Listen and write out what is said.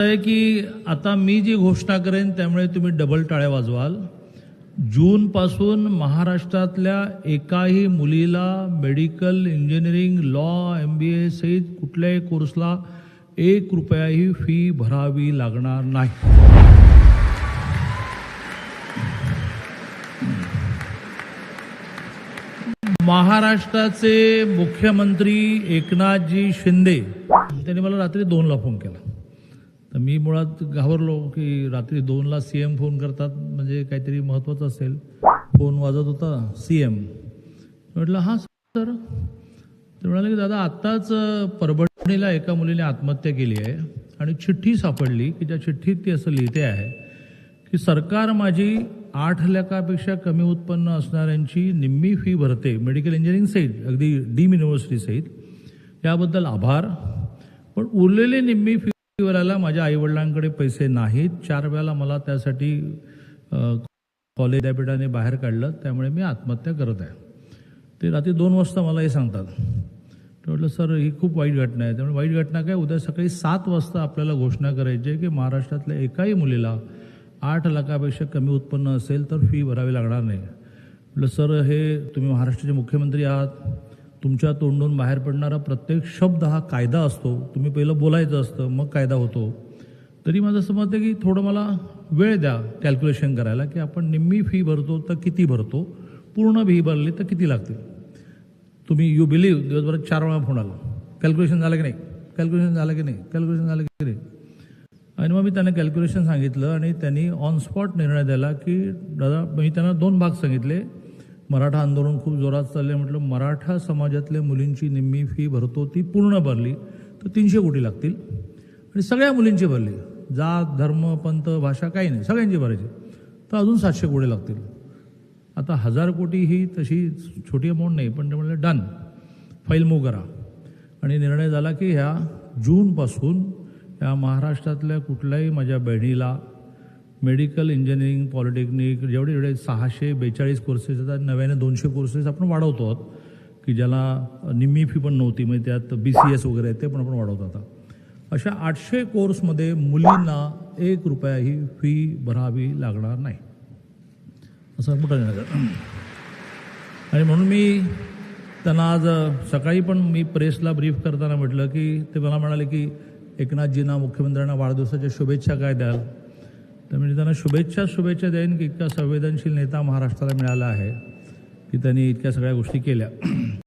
आहे की आता मी जी घोषणा करेन त्यामुळे तुम्ही डबल टाळ्या वाजवाल. जूनपासून महाराष्ट्रातल्या एकाही मुलीला medical engineering law M B A सहित कुठल्याही कोर्सला एक रुपयाही फी भरावी लागणार नाही. महाराष्ट्राचे मुख्यमंत्री एकनाथजी शिंदे त्यांनी मला रात्री दोनला फोन केला. तर मी मुळात घाबरलो की रात्री दोनला सी एम फोन करतात म्हणजे काहीतरी महत्त्वाचं असेल. फोन वाजत होता सी एम म्हटलं हां सर. ते म्हणाले की दादा आत्ताच परभणीला एका मुलीने आत्महत्या केली आहे आणि चिठ्ठी सापडली की त्या चिठ्ठीत ती असं लिहिते आहे की सरकार माझी आठ लाखापेक्षा कमी उत्पन्न असणाऱ्यांची निम्मी फी भरते मेडिकल इंजिनिअरिंग सहित अगदी डीम युनिव्हर्सिटी सहित. याबद्दल आभार. पण उरलेली निम्मी फी वेळेला माझ्या आईवडिलांकडे पैसे नाहीत. चार वेळाला मला त्यासाठी कॉलेज विद्यापीठाने बाहेर काढलं. त्यामुळे मी आत्महत्या करत आहे. ते रात्री दोन वाजता मला हे सांगतात. तर म्हटलं सर ही खूप वाईट घटना आहे. त्यामुळे वाईट घटना काय? उद्या सकाळी सात वाजता आपल्याला घोषणा करायची आहे की महाराष्ट्रातल्या एकाही मुलीला आठ लाखापेक्षा कमी उत्पन्न असेल तर फी भरावी लागणार नाही. म्हटलं सर हे तुम्ही महाराष्ट्राचे मुख्यमंत्री आहात. तुमच्या तोंडून बाहेर पडणारा प्रत्येक शब्द हा कायदा असतो. तुम्ही पहिलं बोलायचं असतं मग कायदा होतो. तरी माझं असं मत आहे की थोडं मला वेळ द्या कॅल्क्युलेशन करायला की आपण निम्मी फी भरतो तर किती भरतो पूर्ण फी भरली तर किती लागते तुम्ही यू बिलीव्ह दिवसभरात चार वेळा फोन आला. कॅल्क्युलेशन झालं की नाही? कॅल्क्युलेशन झालं की नाही? कॅल्क्युलेशन झालं की नाही? आणि मग मी त्यांना कॅल्क्युलेशन सांगितलं आणि त्यांनी ऑन स्पॉट निर्णय दिला की दादा मी त्यांना दोन भाग सांगितले. मराठा आंदोलन खूप जोरात चालले म्हटलं मराठा समाजातल्या मुलींची निम्मी फी भरतो ती पूर्ण भरली तर तीनशे कोटी लागतील. आणि सगळ्या मुलींची भरली. जात धर्म पंथ भाषा काही नाही. सगळ्यांची भरायची. तर अजून सातशे कोटी लागतील. आता हजार कोटी ही तशी छोटी अमाऊंट नाही पण ते म्हणलं डन फाईल मूव करा. आणि निर्णय झाला की ह्या जूनपासून या महाराष्ट्रातल्या कुठल्याही माझ्या बहिणीला मेडिकल इंजिनिअरिंग पॉलिटेक्निक जेवढे जेवढे सहाशे बेचाळीस कोर्सेस आता नव्याने दोनशे कोर्सेस आपण वाढवतो आहोत की ज्याला निम्मी फी पण नव्हती म्हणजे त्यात बी सी एस वगैरे आहेत ते पण आपण वाढवतो आता. अशा आठशे कोर्समध्ये मुलींना एक रुपयाही फी भरावी लागणार नाही. असं मोठा आणि म्हणून मी त्यांना आज सकाळी पण मी प्रेसला ब्रीफ करताना म्हटलं की ते मला म्हणाले की एकनाथजींना मुख्यमंत्र्यांना वाढदिवसाच्या शुभेच्छा काय द्याल? तर म्हणजे त्यांना शुभेच्छा शुभेच्छा देईन की इतका संवेदनशील नेता महाराष्ट्राला मिळाला आहे की त्यांनी इतक्या सगळ्या गोष्टी केल्या.